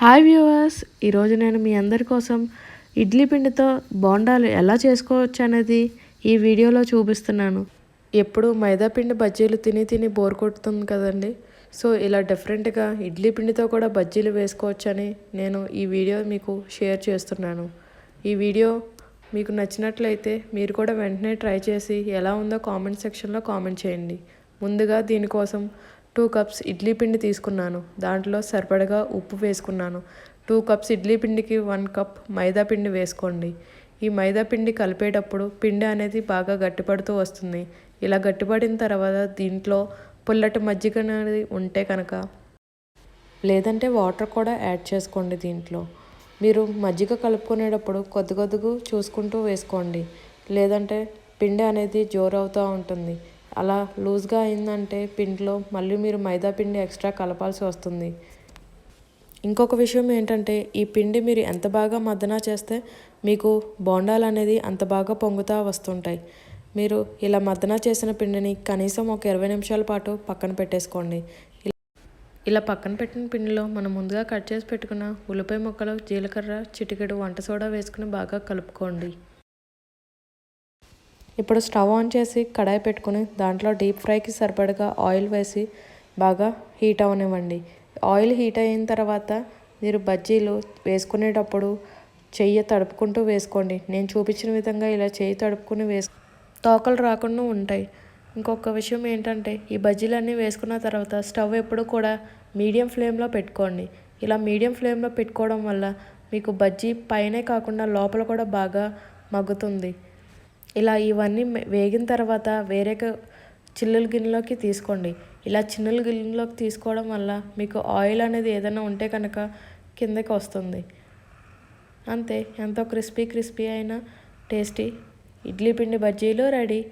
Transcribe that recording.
Hi viewers ఈరోజు నేను మీ అందరి కోసం ఇడ్లీ పిండితో బోండాలు ఎలా చేసుకోవచ్చు అనేది ఈ వీడియోలో చూపిస్తున్నాను. ఎప్పుడు మైదా పిండి బజ్జీలు తిని తిని బోర్ కొడుతుంది కదండి. సో ఇలా డిఫరెంట్గా ఇడ్లీ పిండితో కూడా బజ్జీలు వేసుకోవచ్చని నేను ఈ వీడియో మీకు షేర్ చేస్తున్నాను. ఈ వీడియో మీకు నచ్చినట్లయితే మీరు కూడా వెంటనే ట్రై చేసి ఎలా ఉందో కామెంట్ సెక్షన్లో కామెంట్ చేయండి. ముందుగా దీనికోసం టూ కప్స్ ఇడ్లీ పిండి తీసుకున్నాను. దాంట్లో సరిపడగా ఉప్పు వేసుకున్నాను. టూ కప్స్ ఇడ్లీ పిండికి వన్ కప్ మైదా పిండి వేసుకోండి. ఈ మైదా పిండి కలిపేటప్పుడు పిండి అనేది బాగా గట్టిపడుతూ వస్తుంది. ఇలా గట్టిపడిన తర్వాత దీంట్లో పుల్లటి మజ్జిగ అనేది ఉంటే కనుక లేదంటే వాటర్ కూడా యాడ్ చేసుకోండి దీంట్లో. మీరు మజ్జిగ కలుపుకునేటప్పుడు కొద్ది కొద్దిగా చూసుకుంటూ వేసుకోండి. లేదంటే పిండి అనేది జోరవుతూ ఉంటుంది. అలా లూజ్గా అయిందంటే పిండిలో మళ్ళీ మీరు మైదా పిండి ఎక్స్ట్రా కలపాల్సి వస్తుంది. ఇంకొక విషయం ఏంటంటే ఈ పిండి మీరు ఎంత బాగా మద్దన చేస్తే మీకు బోండాలు అనేది అంత బాగా పొంగుతూ వస్తుంటాయి. మీరు ఇలా మద్దన చేసిన పిండిని కనీసం ఒక ఇరవై నిమిషాల పాటు పక్కన పెట్టేసుకోండి. ఇలా పక్కన పెట్టిన పిండిలో మనం ముందుగా కట్ చేసి పెట్టుకున్న ఉల్లిపాయ ముక్కలు జీలకర్ర చిటికెడు వంట సోడా వేసుకుని బాగా కలుపుకోండి. ఇప్పుడు స్టవ్ ఆన్ చేసి కడాయి పెట్టుకుని దాంట్లో డీప్ ఫ్రైకి సరిపడగా ఆయిల్ వేసి బాగా హీట్ అవనివ్వండి. ఆయిల్ హీట్ అయిన తర్వాత మీరు బజ్జీలు వేసుకునేటప్పుడు చెయ్యి తడుపుకుంటూ వేసుకోండి. నేను చూపించిన విధంగా ఇలా చెయ్యి తడుపుకుని వేసు తోకలు రాకుండా ఉంటాయి. ఇంకొక విషయం ఏంటంటే ఈ బజ్జీలన్నీ వేసుకున్న తర్వాత స్టవ్ ఎప్పుడు కూడా మీడియం ఫ్లేమ్లో పెట్టుకోండి. ఇలా మీడియం ఫ్లేమ్లో పెట్టుకోవడం వల్ల మీకు బజ్జీ పైనే కాకుండా లోపల కూడా బాగా మగ్గుతుంది. ఇలా ఇవన్నీ వేగిన తర్వాత వేరే చిల్లుల గిన్నెలోకి తీసుకోండి. ఇలా చిన్నుల గిన్నెలోకి తీసుకోవడం వల్ల మీకు ఆయిల్ అనేది ఏదైనా ఉంటే కనుక కిందకి వస్తుంది. అంతే. ఎంతో క్రిస్పీ క్రిస్పీ అయిన టేస్టీ. ఇడ్లీ పిండి బజ్జీలు రెడీ.